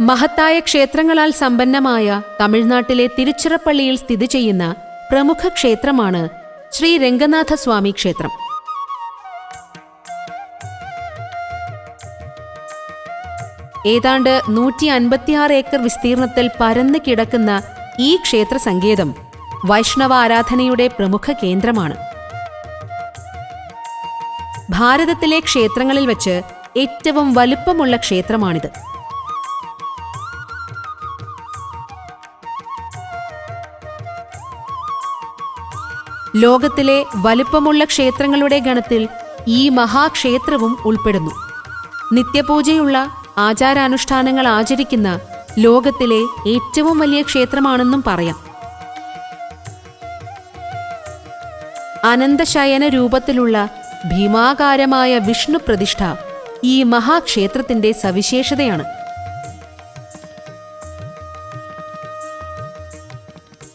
മഹത്തായ ക്ഷേത്രങ്ങളാൽ സമ്പന്നമായ തമിഴ്നാട്ടിലെ തിരുച്ചിറപ്പള്ളിയിൽ സ്ഥിതി ചെയ്യുന്ന പ്രമുഖ ക്ഷേത്രമാണ് ശ്രീ രംഗനാഥസ്വാമി ക്ഷേത്രം. ഏതാണ്ട് നൂറ്റി അൻപത്തിയാറ് ഏക്കർ വിസ്തീർണത്തിൽ പരന്നു കിടക്കുന്ന ഈ ക്ഷേത്ര സങ്കേതം വൈഷ്ണവ ആരാധനയുടെ പ്രമുഖ കേന്ദ്രമാണ്. ഭാരതത്തിലെ ക്ഷേത്രങ്ങളിൽ വച്ച് ഏറ്റവും വലുപ്പമുള്ള ക്ഷേത്രമാണിത്. ലോകത്തിലെ വലുപ്പമുള്ള ക്ഷേത്രങ്ങളുടെ ഗണത്തിൽ ഈ മഹാക്ഷേത്രവും ഉൾപ്പെടുന്നു. നിത്യപൂജയുള്ള ആചാരാനുഷ്ഠാനങ്ങൾ ആചരിക്കുന്ന ലോകത്തിലെ ഏറ്റവും വലിയ ക്ഷേത്രമാണെന്നും പറയാം. അനന്തശയന രൂപത്തിലുള്ള ഭീമാകാരമായ വിഷ്ണു പ്രതിഷ്ഠ ഈ മഹാക്ഷേത്രത്തിന്റെ സവിശേഷതയാണ്.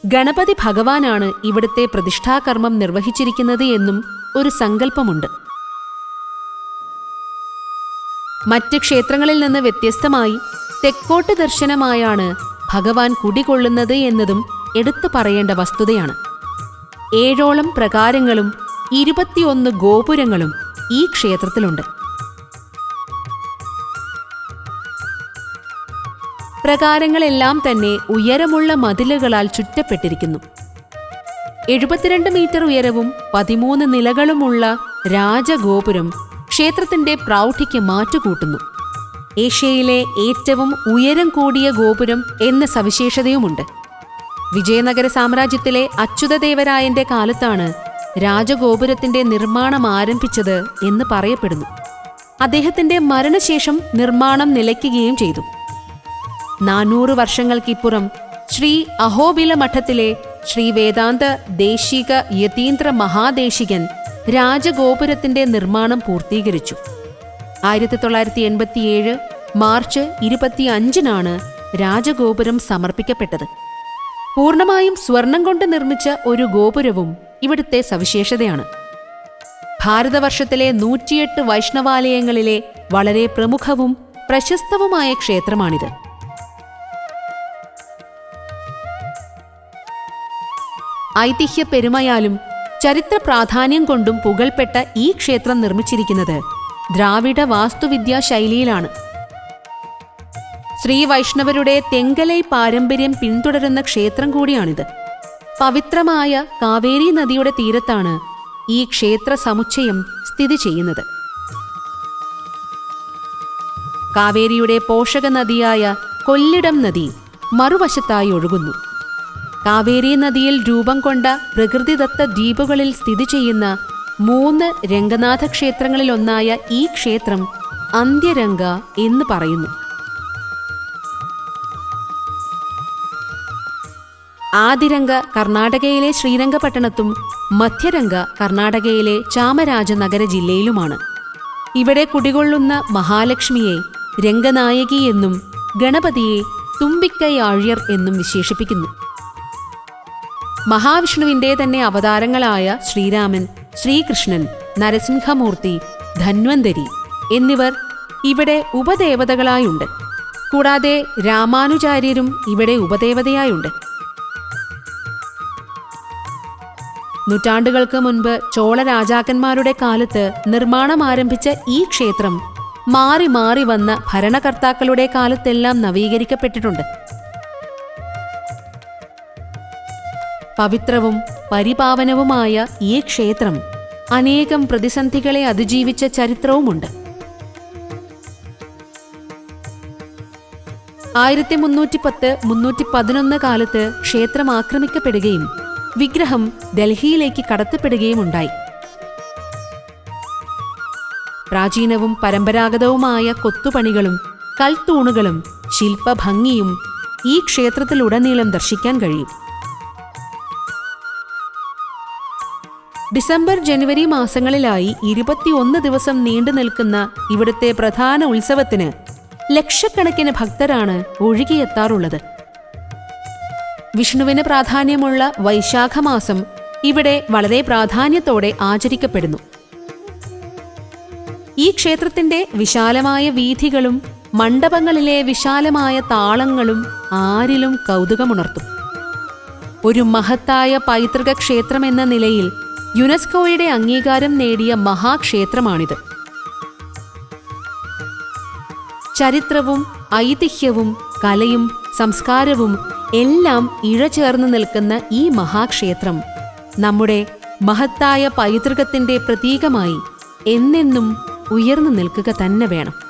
ഗണപതി ഭഗവാനാണ് ഇവിടുത്തെ പ്രതിഷ്ഠാകർമ്മം നിർവഹിച്ചിരിക്കുന്നത് എന്നും ഒരു സങ്കല്പമുണ്ട്. മറ്റ് ക്ഷേത്രങ്ങളിൽ നിന്ന് വ്യത്യസ്തമായി തെക്കോട്ട് ദർശനമായാണ് ഭഗവാൻ കുടികൊള്ളുന്നത് എന്നതും എടുത്തു പറയേണ്ട വസ്തുതയാണ്. ഏഴോളം പ്രകാരങ്ങളും ഇരുപത്തിയൊന്ന് ഗോപുരങ്ങളും ഈ ക്ഷേത്രത്തിലുണ്ട്. പ്രകാരങ്ങളെല്ലാം തന്നെ ഉയരമുള്ള മതിലുകളാൽ ചുറ്റപ്പെട്ടിരിക്കുന്നു. എഴുപത്തിരണ്ട് മീറ്റർ ഉയരവും പതിമൂന്ന് നിലകളുമുള്ള രാജഗോപുരം ക്ഷേത്രത്തിന്റെ പ്രൗഢിക്ക് മാറ്റുകൂട്ടുന്നു. ഏഷ്യയിലെ ഏറ്റവും ഉയരം കൂടിയ ഗോപുരം എന്ന സവിശേഷതയുമുണ്ട്. വിജയനഗര സാമ്രാജ്യത്തിലെ അച്യുതദേവരായന്റെ കാലത്താണ് രാജഗോപുരത്തിന്റെ നിർമ്മാണം ആരംഭിച്ചത് എന്ന് പറയപ്പെടുന്നു. അദ്ദേഹത്തിന്റെ മരണശേഷം നിർമ്മാണം നിലയ്ക്കുകയും ചെയ്തു. നാനൂറ് വർഷങ്ങൾക്കിപ്പുറം ശ്രീ അഹോബില മഠത്തിലെ ശ്രീ വേദാന്ത ദേശിക യതീന്ദ്ര മഹാദേശികൻ രാജഗോപുരത്തിന്റെ നിർമ്മാണം പൂർത്തീകരിച്ചു. ആയിരത്തി തൊള്ളായിരത്തി എൺപത്തിയേഴ് മാർച്ച് ഇരുപത്തിയഞ്ചിനാണ് രാജഗോപുരം സമർപ്പിക്കപ്പെട്ടത്. പൂർണമായും സ്വർണം കൊണ്ട് നിർമ്മിച്ച ഒരു ഗോപുരവും ഇവിടുത്തെ സവിശേഷതയാണ്. ഭാരതവർഷത്തിലെ നൂറ്റിയെട്ട് വൈഷ്ണവാലയങ്ങളിലെ വളരെ പ്രമുഖവും പ്രശസ്തവുമായ ക്ഷേത്രമാണിത്. ഐതിഹ്യ പെരുമയാലും ചരിത്ര പ്രാധാന്യം കൊണ്ടും പുകൾപ്പെട്ട ഈ ക്ഷേത്രം നിർമ്മിച്ചിരിക്കുന്നത് ദ്രാവിഡ വാസ്തുവിദ്യാ ശൈലിയിലാണ്. ശ്രീ വൈഷ്ണവരുടെ തെങ്കലൈ പാരമ്പര്യം പിന്തുടരുന്ന ക്ഷേത്രം കൂടിയാണിത്. പവിത്രമായ കാവേരി നദിയുടെ തീരത്താണ് ഈ ക്ഷേത്ര സമുച്ചയം സ്ഥിതി ചെയ്യുന്നത്. കാവേരിയുടെ പോഷക നദിയായ കൊല്ലിടം നദി മറുവശത്തായി ഒഴുകുന്നു. കാവേരി നദിയിൽ രൂപം കൊണ്ട പ്രകൃതിദത്ത ദ്വീപുകളിൽ സ്ഥിതി ചെയ്യുന്ന മൂന്ന് രംഗനാഥ ക്ഷേത്രങ്ങളിലൊന്നായ ഈ ക്ഷേത്രം അന്ത്യരംഗ എന്ന് പറയുന്നു. ആദിരംഗ കർണാടകയിലെ ശ്രീരംഗപട്ടണത്തും മധ്യരംഗ കർണാടകയിലെ ചാമരാജനഗര ജില്ലയിലുമാണ്. ഇവിടെ കുടികൊള്ളുന്ന മഹാലക്ഷ്മിയെ രംഗനായകി എന്നും ഗണപതിയെ തുമ്പിക്കൈ ആഴ്യർ എന്നും വിശേഷിപ്പിക്കുന്നു. മഹാവിഷ്ണുവിന്റെ തന്നെ അവതാരങ്ങളായ ശ്രീരാമൻ ശ്രീകൃഷ്ണൻ നരസിംഹമൂർത്തി ധന്വന്തരി എന്നിവർ ഇവിടെ ഉപദേവതകളായുണ്ട്. കൂടാതെ രാമാനുചാര്യരും ഇവിടെ ഉപദേവതയായുണ്ട്. നൂറ്റാണ്ടുകൾക്ക് മുൻപ് ചോള രാജാക്കന്മാരുടെ കാലത്ത് നിർമ്മാണം ആരംഭിച്ച ഈ ക്ഷേത്രം മാറി മാറി വന്ന ഭരണകർത്താക്കളുടെ കാലത്തെല്ലാം നവീകരിക്കപ്പെട്ടിട്ടുണ്ട്. പവിത്രവും പരിപാവനവുമായ ഈ ക്ഷേത്രം അനേകം പ്രതിസന്ധികളെ അതിജീവിച്ച ചരിത്രവുമുണ്ട്. ആയിരത്തി മുന്നൂറ്റി പത്ത് മുന്നൂറ്റി പതിനൊന്ന് കാലത്ത് ക്ഷേത്രം ആക്രമിക്കപ്പെടുകയും വിഗ്രഹം ഡൽഹിയിലേക്ക് കടത്തപ്പെടുകയും ഉണ്ടായി പ്രാചീനവും പരമ്പരാഗതവുമായ കൊത്തുപണികളും കൽത്തൂണുകളും ശില്പഭംഗിയും ഈ ക്ഷേത്രത്തിലുടനീളം ദർശിക്കാൻ കഴിയും. ഡിസംബർ ജനുവരി മാസങ്ങളിലായി ഇരുപത്തിയൊന്ന് ദിവസം നീണ്ടു നിൽക്കുന്ന ഇവിടുത്തെ പ്രധാന ഉത്സവത്തിന് ലക്ഷക്കണക്കിന് ഭക്തരാണ് ഒഴുകിയെത്താറുള്ളത്. വിഷ്ണുവിന് പ്രാധാന്യമുള്ള വൈശാഖമാസം ഇവിടെ വളരെ പ്രാധാന്യത്തോടെ ആചരിക്കപ്പെടുന്നു. ഈ ക്ഷേത്രത്തിന്റെ വിശാലമായ വീഥികളും മണ്ഡപങ്ങളിലെ വിശാലമായ താളങ്ങളും ആരിലും കൗതുകമുണർത്തും. ഒരു മഹത്തായ പൈതൃക ക്ഷേത്രമെന്ന നിലയിൽ യുനെസ്കോയുടെ അംഗീകാരം നേടിയ മഹാക്ഷേത്രമാണിത്. ചരിത്രവും ഐതിഹ്യവും കലയും സംസ്കാരവും എല്ലാം ഇഴചേർന്ന് നിൽക്കുന്ന ഈ മഹാക്ഷേത്രം നമ്മുടെ മഹത്തായ പൈതൃകത്തിന്റെ പ്രതീകമായി എന്നെന്നും ഉയർന്നു നിൽക്കുക തന്നെ വേണം.